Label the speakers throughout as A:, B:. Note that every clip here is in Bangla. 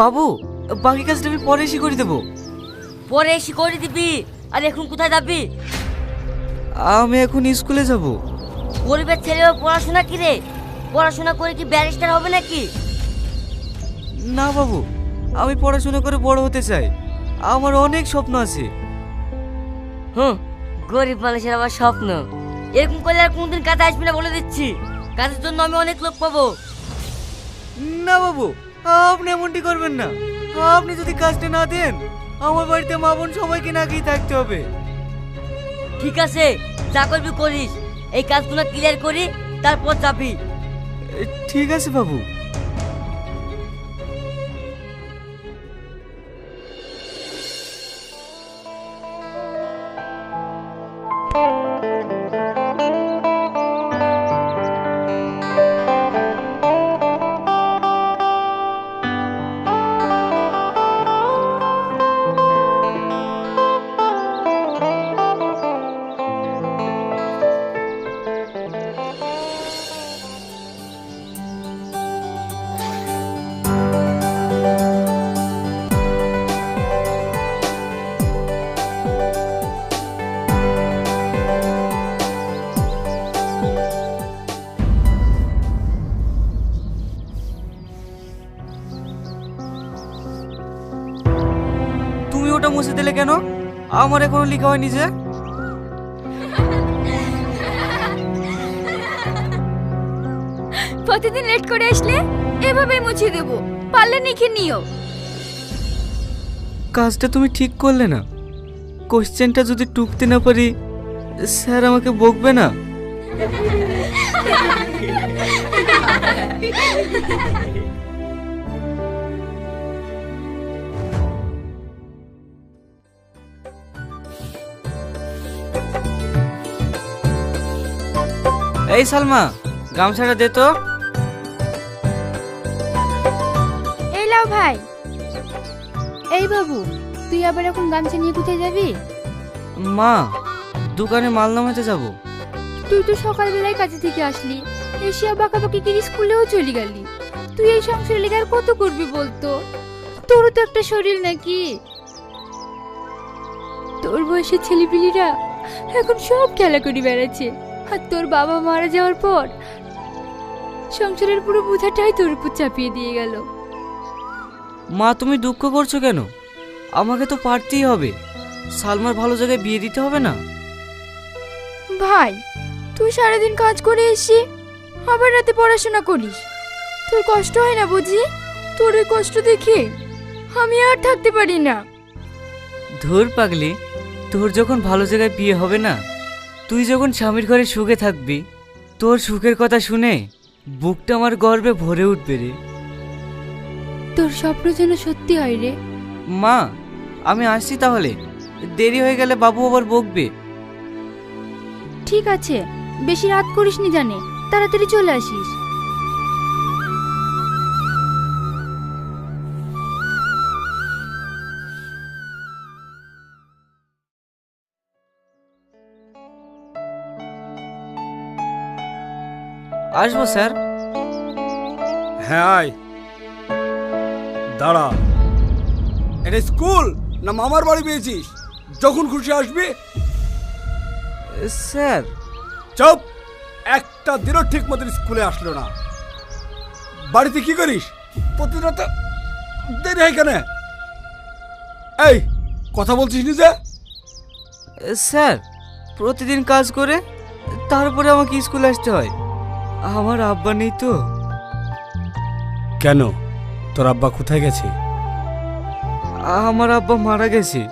A: বাবু বাকি কাজটা আমি পরে এসে করে দেবো।
B: পরে এসে করে দিবি। আর এখন কোথায় যাবি?
A: আমি এখন স্কুলে যাব।
B: গরিবের ছেলে পড়াশোনা কি রে? পড়াশোনা করে কি ব্যারিস্টার হবে নাকি?
A: না বাবু আমি পড়াশোনা করে বড় হতে চাই। আমার অনেক স্বপ্ন আছে।
B: হুম গরিব মানুষের আমার স্বপ্ন। এরকম করলে আর কোনদিন কাজে আসবি না বলে দিচ্ছি। কাজের জন্য আমি অনেক লোক পাবো।
A: না বাবু আপনি এমনটি করবেন না। আপনি যদি কাজটা না দেন আমার বাড়িতে মা বোন সবাইকে না গিয়ে থাকতে হবে।
B: ঠিক আছে যা করবি করিস। এই কাজগুলো ক্লিয়ার করি তারপর যাবি।
A: ঠিক আছে বাবু। ওটা মুছে দিলে কেন? আমার এখনও লেখা হয়নি যে।
C: প্রতিদিন লেট করে আসলে এভাবেই মুছিয়ে দেবো। পারলে লিখে নিও।
A: কাজটা তুমি ঠিক করলে না। কোশ্চেনটা যদি টুকতে না পারি স্যার আমাকে বকবে না? এই সালমা গামছাটা দে তো।
C: এই লাও ভাই। এই বাবু তুই আবার এখন গামছা নিয়ে কোথায় যাবি?
A: মা দোকানে মাল নামাতে যাব।
C: তুই তো সকালবেলায় কাজে থেকে আসলি এসে বাঁকাবাকি গিয়ে স্কুলেও চলে গেলি। তুই এই সংসারে লেগে আর কত করবি বলতো? তোরও তো একটা শরীর নাকি? তোর বয়সের ছেলেপিলিরা এখন সব খেলা করে বেড়াচ্ছে। আর তোর বাবা মারা যাওয়ার পর সংসারের পুরো বোঝাটাই তোর উপর চাপিয়ে দিয়ে গেল।
A: মা তুমি দুঃখ করছ কেন? আমাকে তো পারতেই হবে। সালমার ভালো জায়গায় বিয়ে দিতে হবে না?
C: ভাই তুই সারাদিন কাজ করে এসি আবার রাতে পড়াশোনা করিস। তোর কষ্ট হয় না বুঝি? তোর ওই কষ্ট দেখে আমি আর থাকতে পারি না।
A: ধুর পাগলি তোর যখন ভালো জায়গায় বিয়ে হবে না তুই যখন স্বামীর ঘরে সুখে থাকবি তোর সুখের কথা শুনে বুকটা আমার গর্বে ভরে উঠবে রে।
C: তোর স্বপ্ন যেন সত্যি হয় রে।
A: মা আমি আসছি তাহলে। দেরি হয়ে গেলে বাবু আবার বকবে।
C: ঠিক আছে বেশি রাত করিস নি জানে তাড়াতাড়ি চলে আসিস।
A: আসব স্যার।
D: হ্যাঁ আয়। দাঁড়া। এটা স্কুল না মামার বাড়ি পেয়েছিস? যখন খুশি আসবি।
A: স্যার।
D: চুপ। একটা দিনও ঠিক মতন স্কুলে আসলো না। বাড়িতে কি করিস? প্রতিদিন তো দেরি হয় কেন? এই কথা বলছিস নিজে?
A: স্যার প্রতিদিন কাজ করে তারপরে আমাকে স্কুলে আসতে হয়। আমার আব্বা নেই তো।
D: কেন? তোর আব্বা কোথায় গেছে?
A: আমার আব্বা মারা গেছে।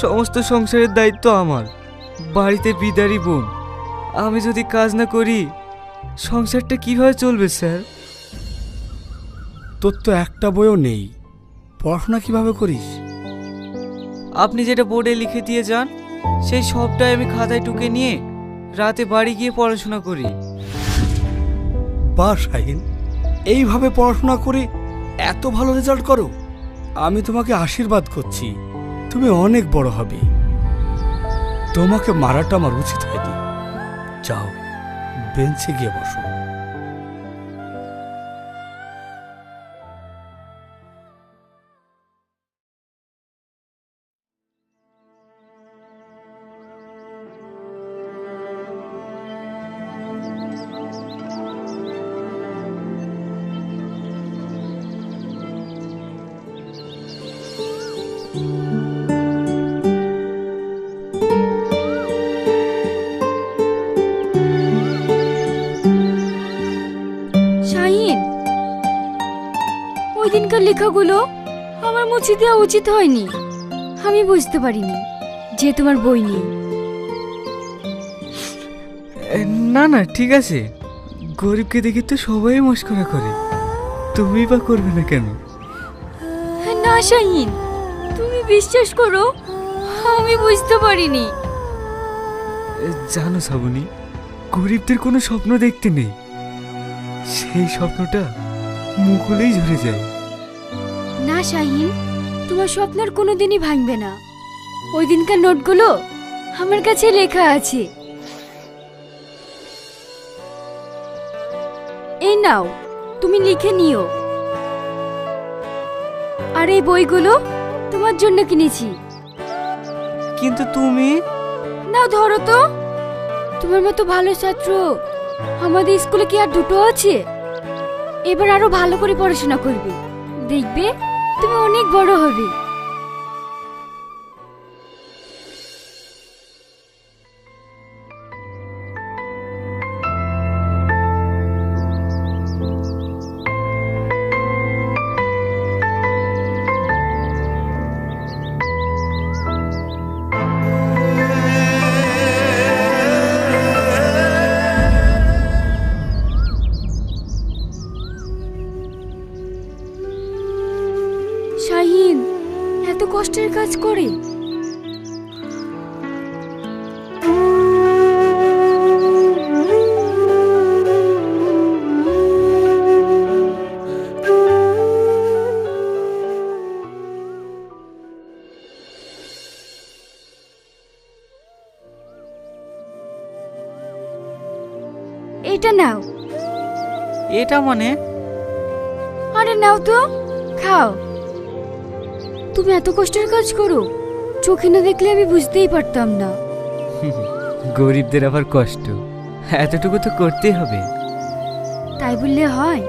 A: সমস্ত সংসারের দায়িত্ব আমার। বাড়িতে বিদারি বোন। আমি যদি কাজ না করি সংসারটা কীভাবে চলবে স্যার?
D: তোর তো একটা বইও নেই। পড়াশোনা কীভাবে করিস?
A: আপনি যেটা বোর্ডে লিখে দিয়ে যান সেই সবটাই আমি খাতায় টুকে নিয়ে রাতে বাড়ি গিয়ে পড়াশোনা করি।
D: বা শাহিন, এইভাবে পড়াশোনা করে এত ভালো রেজাল্ট করো, আমি তোমাকে আশীর্বাদ করছি। তুমি অনেক বড় হবে। তোমাকে মারাটা আমার উচিত হয়নি। যাও, বেঞ্চে গিয়ে বসো।
C: ওই দিনকার লেখাগুলো আমার মুছে দেওয়া উচিত হয়নি। আমি বুঝতে পারিনি যে তোমার বই নেই।
A: না না ঠিক আছে। গরিবকে দেখে তো সবাই মস্করা করে। তুমি বা করবে না কেন?
C: না শাহিন তুমি বিশ্বাস করো আমি বুঝতে পারিনি।
A: জানো শ্রাবণী গরিবদের কোনো স্বপ্ন দেখতে নেই। সেই স্বপ্নটা মুকুলেই ঝরে যায়।
C: না শাহিন তোমার স্বপ্ন আর কোনোদিনই ভাঙবে না। ওই দিনকার নোটগুলো আমার কাছে লেখা আছে। এই নাও তুমি লিখে নিও। আর এই বইগুলো তোমার জন্য কিনেছি।
A: কিন্তু তুমি?
C: নাও ধরো তো। তোমার মতো ভালো ছাত্র আমাদের স্কুলে কি আর দুটো আছে? এবার আরও ভালো করে পড়াশোনা করবে। দেখবে তুমি অনেক বড় হবে। এটা নাও।
A: এটা মানে?
C: আরে নাও তো খাও। তুমি এত কষ্টের কাজ করো চোখে না দেখলে আমি বুঝতেই পারতাম না।
A: গরিবদের আবার কষ্ট এতটুকু তো করতেই হবে।
C: তাই বললে হয়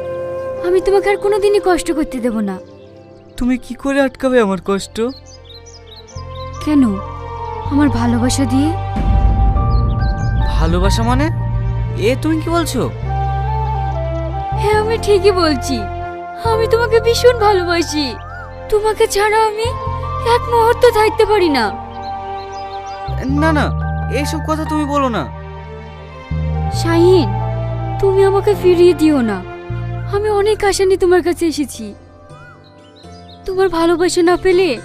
C: আমি তোমাকে আর কোনোদিনই কষ্ট করতে দেব না।
A: তুমি কি করে আটকাবে আমার কষ্ট?
C: কেন? আমার ভালোবাসা দিয়ে?
A: ভালোবাসা মানে? এ তুমি কি বলছো?
C: হ্যাঁ আমি ঠিকই বলছি। আমি তোমাকে ভীষণ ভালোবাসি। তোমাকে ছাড়া আমি এক মুহূর্ত থাকতে পারি না।
A: না না এইসব কথা তুমি বলো না।
C: শাহিন তুমি আমাকে ফিরিয়ে দিও না। আমি অনেক আশা নিয়ে তোমার কাছে এসেছি। তোমার ভালোবাসা না পেলে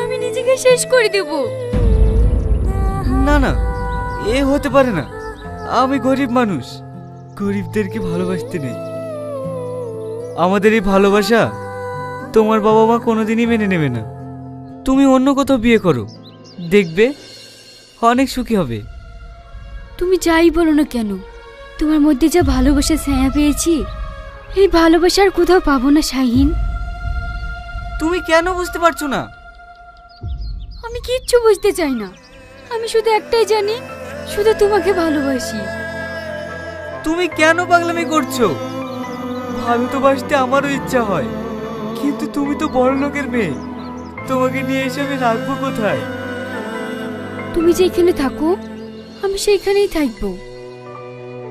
C: আমি নিজেকে শেষ করে দেব।
A: না না এ হতে পারে না। আমি গরিব মানুষ। গরিবদেরকে ভালোবাসতে নেই। আমাদের এই ভালোবাসা তোমার বাবা মা কোনোদিনই মেনে নেবে না। তুমি অন্য কোথাও বিয়ে করো। দেখবে অনেক সুখী হবে।
C: তুমি যাই বলো না কেন? তোমার মধ্যে যা ভালোবাসা ছায়া পেয়েছি এই ভালোবাসার কোথাও পাবো না শাহিন।
A: তুমি কেন বুঝতে পারছ না?
C: আমি কিচ্ছু বুঝতে চাই না। আমি শুধু একটাই জানি শুধু তোমাকে ভালোবাসি।
A: তুমি কেন পাগলামি করছ? ভালো তো বাসতে আমারও ইচ্ছা হয়। কিন্তু তুমি তো বড় লোকের মেয়ে। তোমাকে নিয়ে এসে আমি রাখব কোথায়?
C: তুমি যেখানে থাকো আমি সেইখানেই থাকব।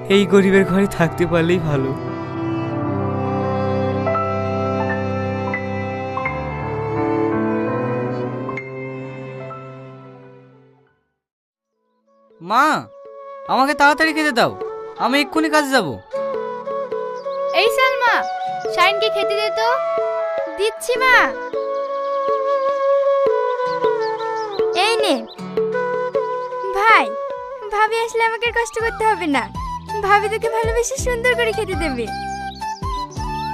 A: এই গরিবের ঘরে থাকতে পারলেই ভালো। মা আমাকে তাড়াতাড়ি খেতে দাও। আমি এক্ষুনি কাজে যাব।
C: এই সালমা শাইনকে খেতে দে তো। দিচ্ছি মা। এই নে। ভাই ভাবি আসলে আমাকে আর কষ্ট করতে হবে না। ভাবি তোকে ভালোবেসে সুন্দর করে খেতে দেবে।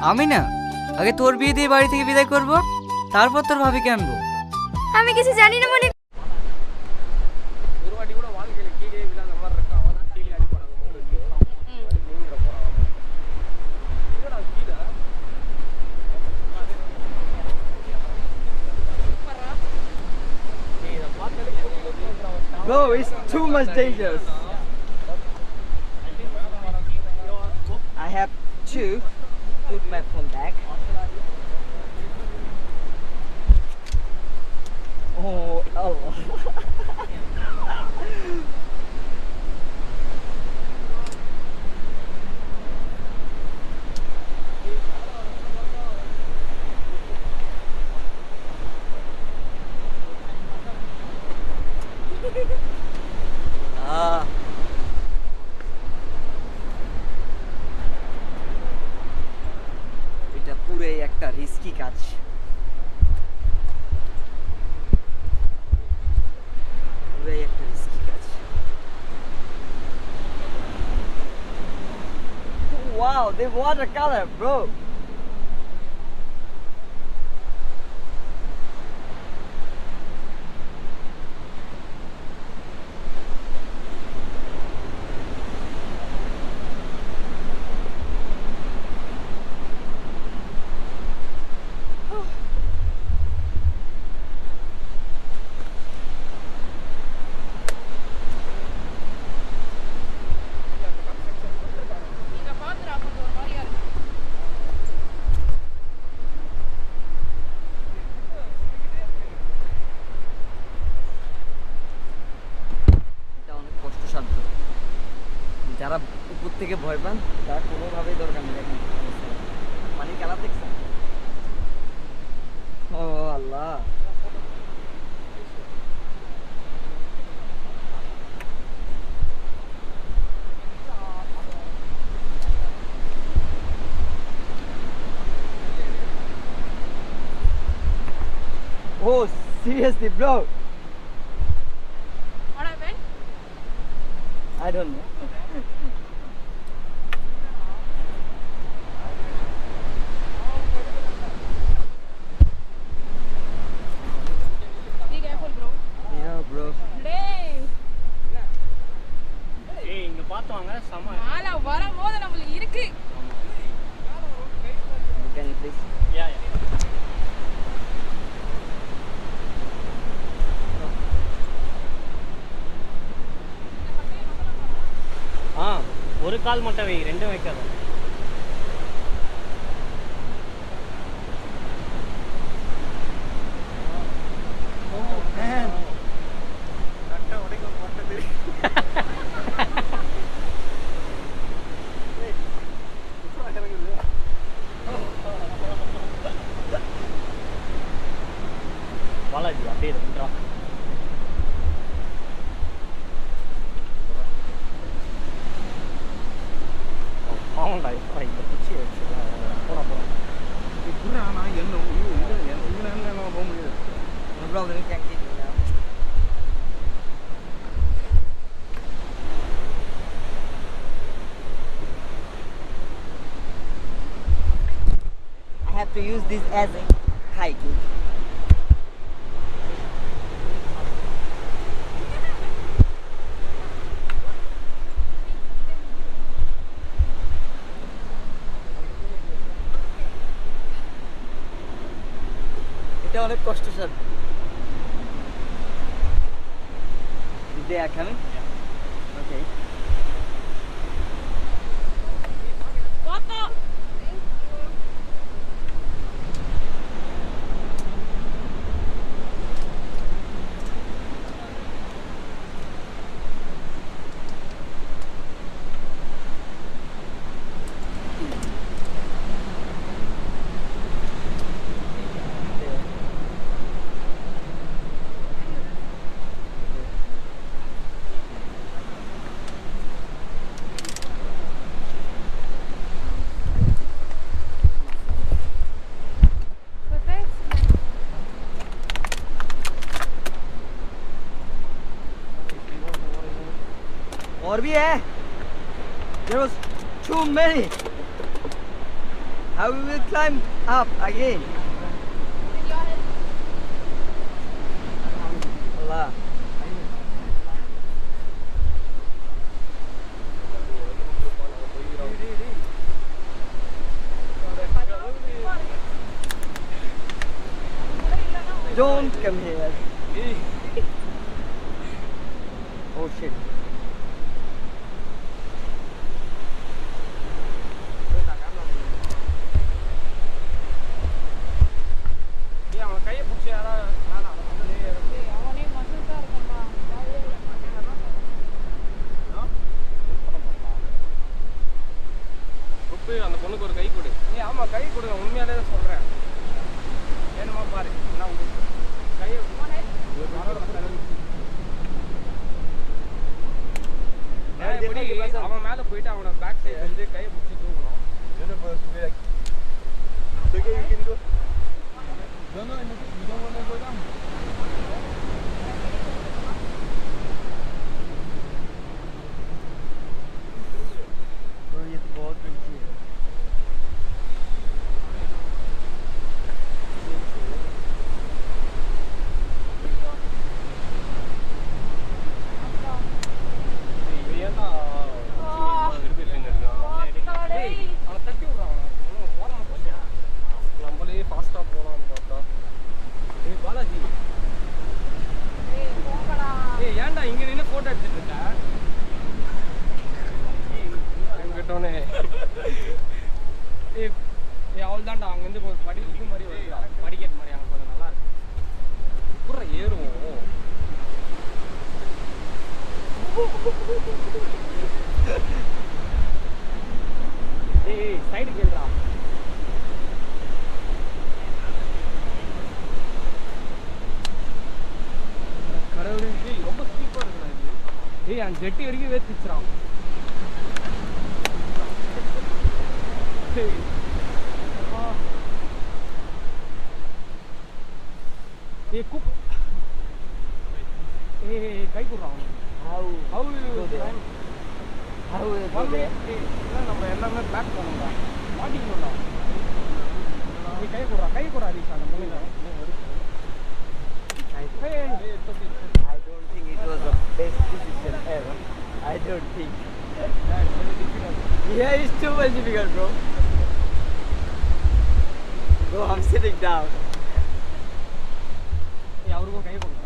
A: আমি না আগে তোর বিয়ে দিয়ে বাড়ি থেকে বিদায় করব তারপর তোর ভাবিকে আনব।
C: আমি কিছু জানি না মনে
E: No, it's too much dangerous. I have to the watercolor, bro. থেকে ভয় পান তারা কোনোভাবেই দরকার নেই দেখেন পানির কালার দেখছেন ও আল্লাহ Oh, seriously, bro?
F: What happened?
E: I don't know.
F: Mala வரும்போது நம்மளுக்கு இருக்கு.
E: Can you please?
G: யா யா ஆ ஒரு கால் மட்டும் வை ரெண்டும் வைக்காத.
E: This as a hiking. এটা অনেক কষ্টসাধ্য They are और भी है There was too many. How we will climb up again? Allah. Don't come here. ಅಲ್ಲಿ ಜಟ್ಟಿ
H: ಇರ್ಗಿ ವೇತ್ ಇಚ್ಚರಾವ್
E: Yeah, it's too much difficult, bro. Bro, I'm sitting down. Yeah, I'm going to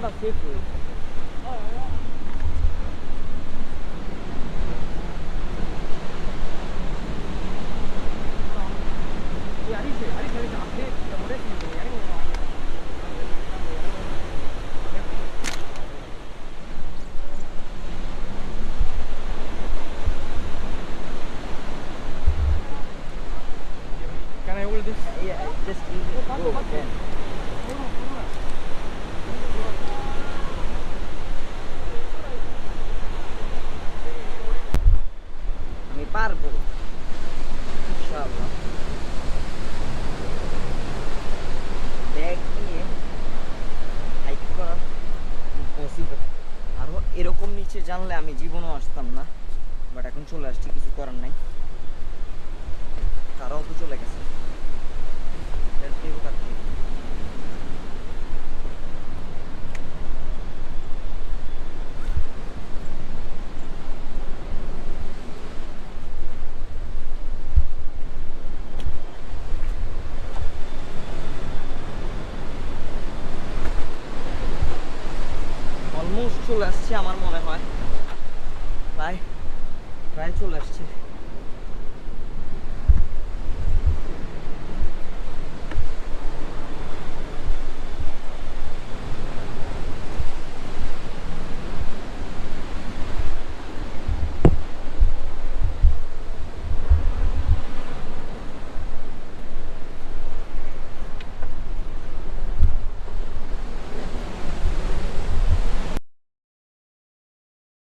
E: anda seco. চলে আসছি কিছু করার নাই। তারাও তো চলে গেছে। চলে আসছে আমার